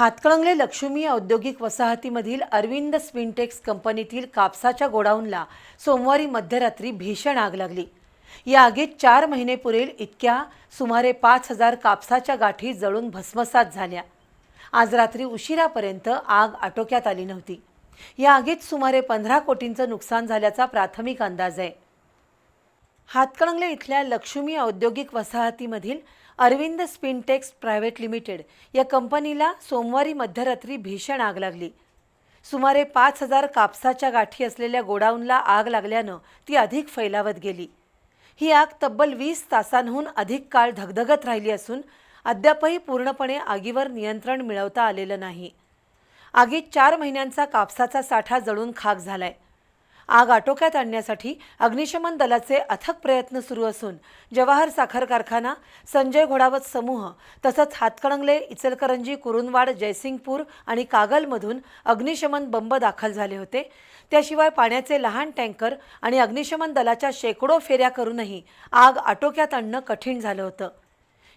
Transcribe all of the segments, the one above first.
हातकणंगले लक्ष्मी औद्योगिक वसाहतीमधील अरविंद स्पिनटेक्स कंपनीतील कापसाच्या गोडाऊनला सोमवारी मध्यरात्री भीषण आग लागली. या आगीत चार महिने पुरेल इतक्या सुमारे पाच हजार कापसाच्या गाठी जळून भस्मसात झाल्या. आज रात्री उशिरापर्यंत आग आटोक्यात आली नव्हती. या आगीत सुमारे पंधरा कोटींचं नुकसान झाल्याचा प्राथमिक अंदाज आहे. हातकणंगले इथल्या लक्ष्मी औद्योगिक वसाहतीमधील अरविंद स्पिनटेक्स प्रायव्हेट लिमिटेड या कंपनीला सोमवारी मध्यरात्री भीषण आग लागली. सुमारे पाच हजार कापसाच्या गाठी असलेल्या गोडाऊनला आग लागल्यानं ती अधिक फैलावत गेली. ही आग तब्बल वीस तासांहून अधिक काळ धगधगत राहिली असून अद्यापही पूर्णपणे आगीवर नियंत्रण मिळवता आलेलं नाही. आगीत चार महिन्यांचा कापसाचा साठा जळून खाक झालाय. आग आटोक्यात आणण्यासाठी अग्निशमन दलाचे अथक प्रयत्न सुरू असून जवाहर साखर कारखाना संजय घोडावत समूह तसंच हातकणंगले इचलकरंजी कुरुंदवाड जयसिंगपूर आणि कागलमधून अग्निशमन बंब दाखल झाले होते. त्याशिवाय पाण्याचे लहान टँकर आणि अग्निशमन दलाच्या शेकडो फेऱ्या करूनही आग आटोक्यात आणणं कठीण झालं होतं.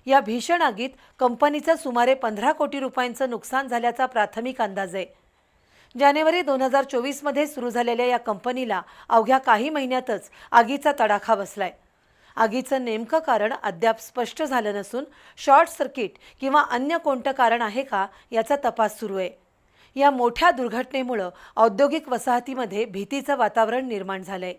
या भीषण आगीत कंपनीचं सुमारे पंधरा कोटी रुपयांचं नुकसान झाल्याचा प्राथमिक अंदाज आहे. जानेवारी दोन हजार चोवीसमध्ये सुरू झालेल्या या कंपनीला अवघ्या काही महिन्यातच आगीचा तडाखा बसलाय. आगीचं नेमकं कारण अद्याप स्पष्ट झालं नसून शॉर्ट सर्किट किंवा अन्य कोणतं कारण आहे का याचा तपास सुरू आहे. या मोठ्या दुर्घटनेमुळं औद्योगिक वसाहतीमध्ये भीतीचं वातावरण निर्माण झालं आहे